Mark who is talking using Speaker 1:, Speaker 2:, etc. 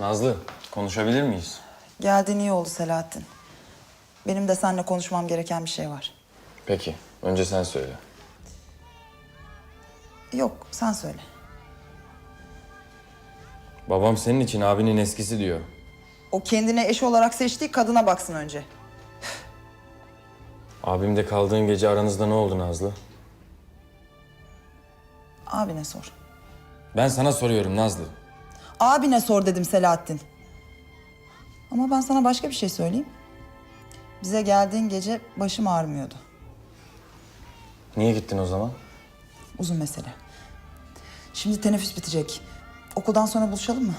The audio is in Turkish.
Speaker 1: Nazlı, konuşabilir miyiz?
Speaker 2: Geldiğin iyi oldu Selahattin. Benim de seninle konuşmam gereken bir şey var.
Speaker 1: Peki, önce sen söyle.
Speaker 2: Yok, sen söyle.
Speaker 1: Babam senin için abinin eskisi diyor.
Speaker 2: O kendine eş olarak seçtiği kadına baksın önce.
Speaker 1: Abimde kaldığın gece aranızda ne oldu Nazlı?
Speaker 2: Abine sor.
Speaker 1: Ben sana soruyorum Nazlı.
Speaker 2: Abine sor dedim Selahattin. Ama ben sana başka bir şey söyleyeyim. Bize geldiğin gece başım ağrımıyordu.
Speaker 1: Niye gittin o zaman?
Speaker 2: Uzun mesele. Şimdi teneffüs bitecek. Okuldan sonra buluşalım mı?